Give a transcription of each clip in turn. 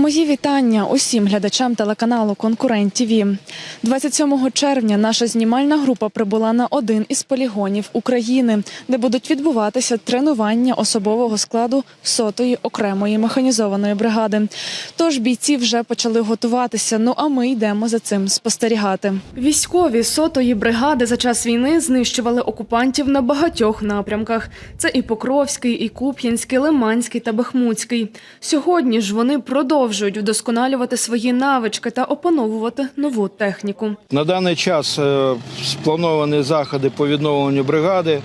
Мої вітання усім глядачам телеканалу Конкурент ТІВІ. 27 червня наша знімальна група прибула на один із полігонів України, де будуть відбуватися тренування особового складу сотої окремої механізованої бригади. Тож бійці вже почали готуватися. Ну а ми йдемо за цим спостерігати. Військові сотої бригади за час війни знищували окупантів на багатьох напрямках. Це і Покровський, і Куп'янський, Лиманський та Бахмутський. Сьогодні ж вони продовжують вдосконалювати свої навички та опановувати нову техніку. На даний час е, сплановані заходи по відновленню бригади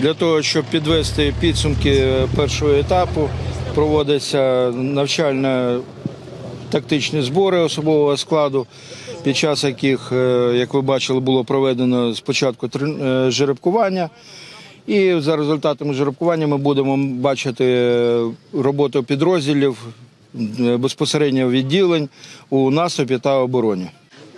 для того, щоб підвести підсумки е, першого етапу. Проводяться навчально-тактичні збори особового складу, під час яких, е, як ви бачили, було проведено спочатку жеребкування. І за результатами жеребкування ми будемо бачити роботу підрозділів безпосередньо відділень у наступі та обороні.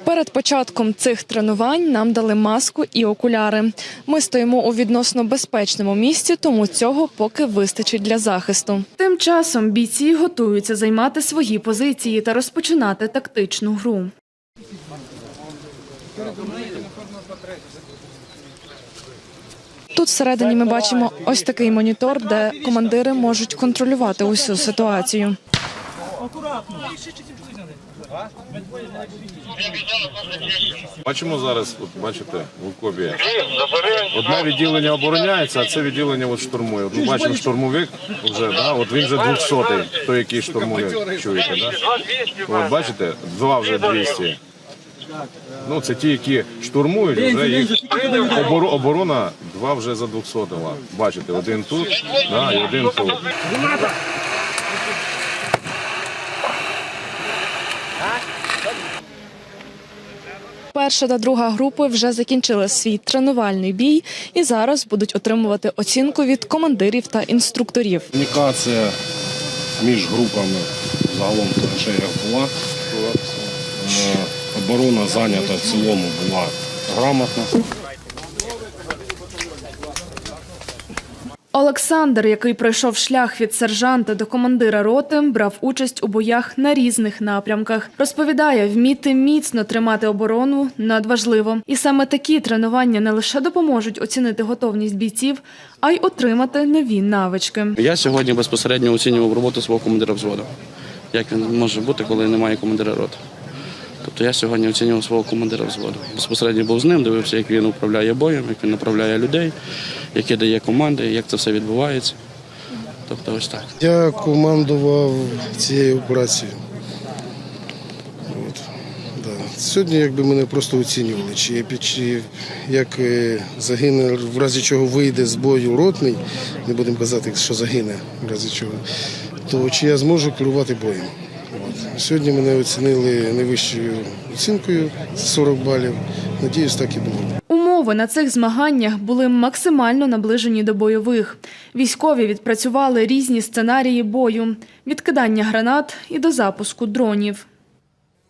Перед початком цих тренувань нам дали маску і окуляри. Ми стоїмо у відносно безпечному місці, тому цього поки вистачить для захисту. Тим часом бійці готуються займати свої позиції та розпочинати тактичну гру. Тут всередині ми бачимо ось такий монітор, де командири можуть контролювати усю ситуацію. Бачимо зараз, от бачите, в окопі. Одне відділення обороняється, а це відділення от штурмує. От ми бачимо штурмовик вже, да? от він вже 200-й, той, який штурмує, чуєте, да? От бачите, два вже 200. Ну, це ті, які штурмують, вже їх оборо- оборона два вже за 200-го. Бачите, один тут, да, і один тут. Перша та друга групи вже закінчили свій тренувальний бій і зараз будуть отримувати оцінку від командирів та інструкторів. Комунікація між групами загалом траншея була. Е, Оборона зайнята в цілому була грамотно. Олександр, який пройшов шлях від сержанта до командира роти, брав участь у боях на різних напрямках. Розповідає, вміти міцно тримати оборону надважливо. І саме такі тренування не лише допоможуть оцінити готовність бійців, а й отримати нові навички. Я сьогодні безпосередньо оцінював роботу свого командира взводу. Як він може бути, коли немає командира роти? Тобто я сьогодні оцінював свого командира взводу. Безпосередньо був з ним, дивився, як він управляє боєм, як він направляє людей, які дає команди, як це все відбувається. Тобто ось так. Я командував цією операцією. От. Да. Сьогодні якби мене просто оцінювали, чи, чи як е, загине, в разі чого вийде з бою ротний, не будемо казати, що загине, в разі чого, то чи я зможу керувати боєм. Сьогодні мене оцінили найвищою оцінкою 40 балів. Надіюсь, так і було. Умови на цих змаганнях були максимально наближені до бойових. Військові відпрацювали різні сценарії бою від кидання гранат і до запуску дронів.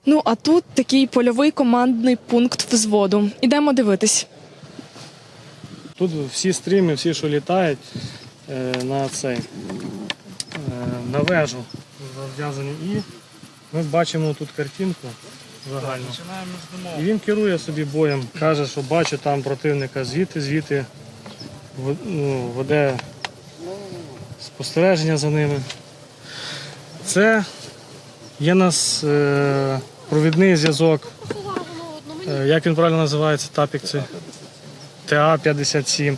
Ну а тут такий польовий командний пункт взводу. Ідемо дивитись. Тут всі стріми, всі, що літають е, на цей, е, на вежу зав'язані. І ми бачимо тут картинку загальну. І він керує собі боєм, каже, що бачить там противника звідти, звідти ну, веде спостереження за ними. Це є нас е, провідний зв'язок. Е, як він правильно називається, тапік це? TA-57.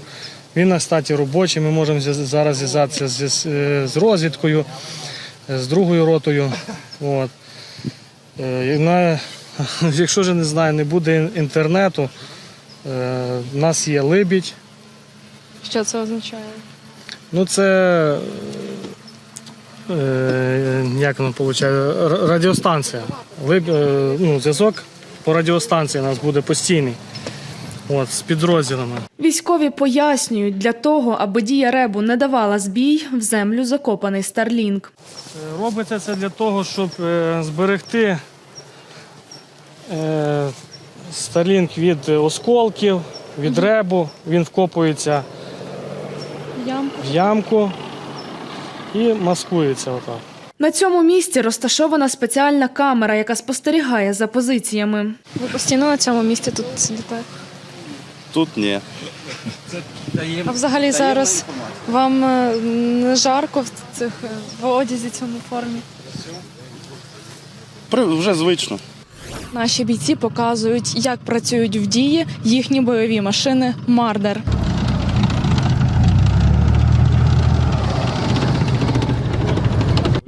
Він на статі робочий. Ми можемо зараз зв'язатися з, е, з розвідкою, з другою ротою. От. Е, якщо вже не знаю, не буде інтернету, е, у нас є либідь. Що це означає? Ну це е, як воно виходить, радіостанція. Либ, е, ну, зв'язок по радіостанції у нас буде постійний. От, з підрозділами. Військові пояснюють, для того, аби дія ребу не давала збій, в землю закопаний Старлінк. Е, Робиться це для того, щоб е, зберегти е, Starlink від осколків, від ребу. Він вкопується в ямку і маскується отак. На цьому місці розташована спеціальна камера, яка спостерігає за позиціями. Ви постійно на цьому місці тут сидите? Тут ні. А взагалі зараз вам е, не жарко в цих е, в одязі цьому формі? Вже звично. Наші бійці показують, як працюють в дії їхні бойові машини Мардер.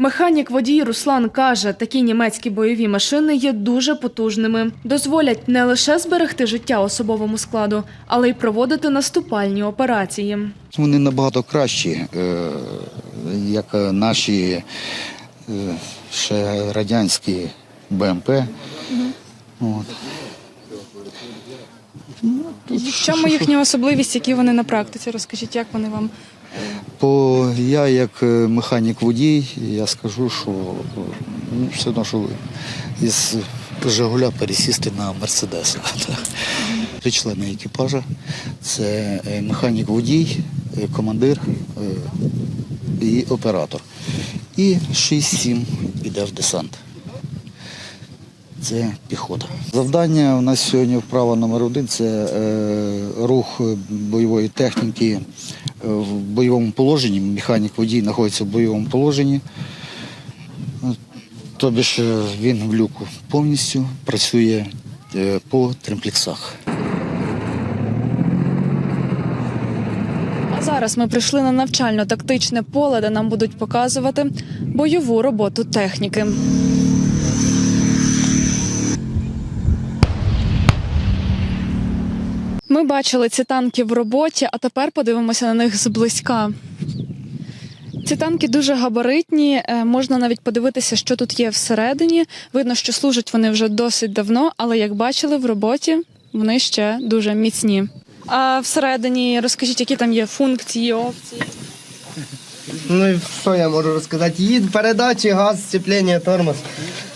Механік водій Руслан каже, такі німецькі бойові машини є дуже потужними. Дозволять не лише зберегти життя особовому складу, але й проводити наступальні операції. Вони набагато кращі, е, як наші е, ще радянські БМП. От. В чому їхня особливість, які вони на практиці? Розкажіть, як вони вам По я, як е, механік-водій, я скажу, що ну, все одно, що із Жигуля пересісти на Мерседеса. Три члени екіпажа це е, механік-водій, е, командир і оператор. І 6-7 іде в десант. Це піхота. Завдання у нас сьогодні вправа номер один це рух бойової техніки в бойовому положенні. Механік водій знаходиться в бойовому положенні. Тобі ж е, він в люку повністю працює е, по тремплексах. А зараз ми прийшли на навчально-тактичне поле, де нам будуть показувати бойову роботу техніки. Ми бачили ці танки в роботі, а тепер подивимося на них зблизька. Ці танки дуже габаритні, е, можна навіть подивитися, що тут є всередині. Видно, що служать вони вже досить давно, але як бачили в роботі, вони ще дуже міцні. А всередині розкажіть, які там є функції, опції. Ну і що я можу розказати? Їд, передачі, газ, сцеплення, тормоз.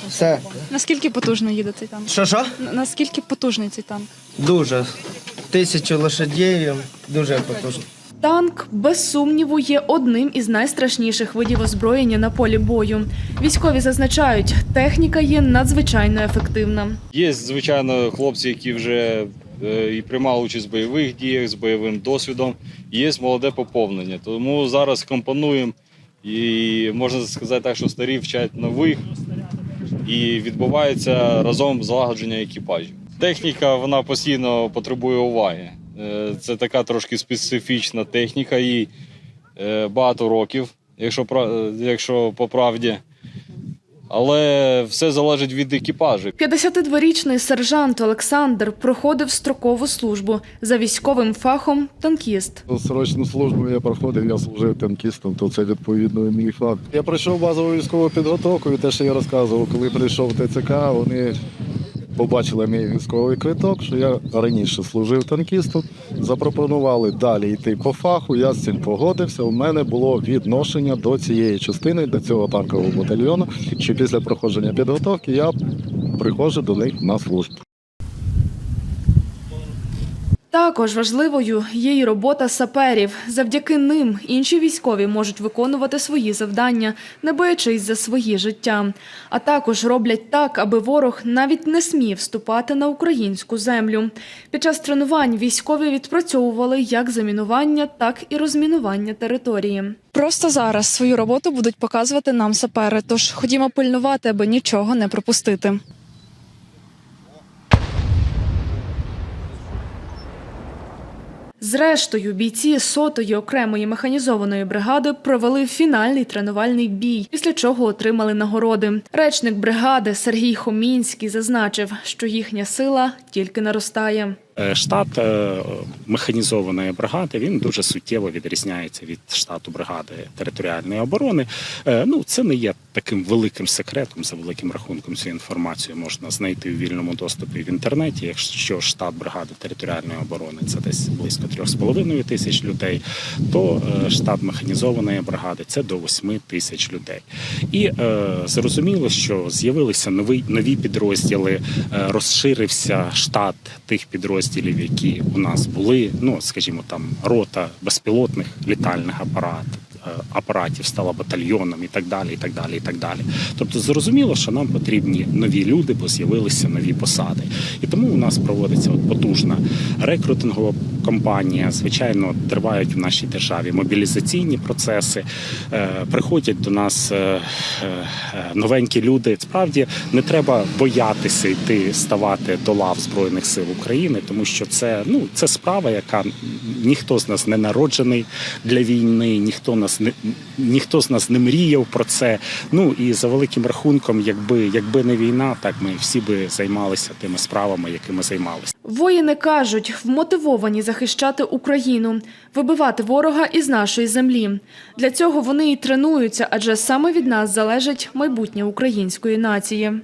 Все. Наскільки потужно їде цей танк? Що що? Наскільки потужний цей танк? Дуже. Тисячу лошадей, дуже потужно. Танк, без сумніву, є одним із найстрашніших видів озброєння на полі бою. Військові зазначають, техніка є надзвичайно ефективна. Є, звичайно, хлопці, які вже е, і приймали участь в бойових діях з бойовим досвідом. Є молоде поповнення. Тому зараз компонуємо і можна сказати так, що старі вчать нових і відбувається разом злагодження екіпажів. Техніка вона постійно потребує уваги. Е, Це така трошки специфічна техніка, їй е, багато років, якщо, якщо по правді. Але все залежить від екіпажу. 52-річний сержант Олександр проходив строкову службу за військовим фахом танкіст. Срочну службу я проходив, я служив танкістом, то це відповідно мій факт. Я пройшов базову військову підготовку, і те, що я розказував, коли прийшов в ТЦК, вони побачили мій військовий квиток, що я раніше служив танкістом. Запропонували далі йти по фаху. Я з цим погодився. У мене було відношення до цієї частини, до цього танкового батальйону. Що після проходження підготовки я приходжу до них на службу. Також важливою є й робота саперів. Завдяки ним інші військові можуть виконувати свої завдання, не боячись за свої життя. А також роблять так, аби ворог навіть не смів вступати на українську землю. Під час тренувань військові відпрацьовували як замінування, так і розмінування території. Просто зараз свою роботу будуть показувати нам сапери. Тож ходімо пильнувати, аби нічого не пропустити. Зрештою, бійці сотої окремої механізованої бригади провели фінальний тренувальний бій, після чого отримали нагороди. Речник бригади Сергій Хомінський зазначив, що їхня сила тільки наростає. Е, Штат е, механізованої бригади він дуже суттєво відрізняється від штату бригади територіальної оборони. Е, Ну це не є таким великим секретом. За великим рахунком цю інформацію можна знайти у вільному доступі в інтернеті. Якщо штат бригади територіальної оборони це десь близько 3,5 тисяч людей, то штат механізованої бригади це до 8 тисяч людей. І зрозуміло, що з'явилися нові нові підрозділи, розширився штат тих підрозділів, які у нас були. Ну скажімо, там рота безпілотних літальних апарат, е, апаратів стала батальйоном і так далі. і так далі, і так далі. Тобто зрозуміло, що нам потрібні нові люди, бо з'явилися нові посади. І тому у нас проводиться от потужна рекрутингова кампанія. Звичайно, тривають в нашій державі мобілізаційні процеси. Е, Приходять до нас е, е, новенькі люди. Справді не треба боятися йти ставати до лав Збройних сил України, тому що це ну це справа, яка ніхто з нас не народжений для війни, ніхто нас не ніхто з нас не мріяв про це. Ну і за великим рахунком, якби якби не війна, так ми всі би займалися тими справами, якими займалися. Воїни кажуть, вмотивовані захищати Україну, вибивати ворога із нашої землі. Для цього вони і тренуються, адже саме від нас залежить майбутнє української нації.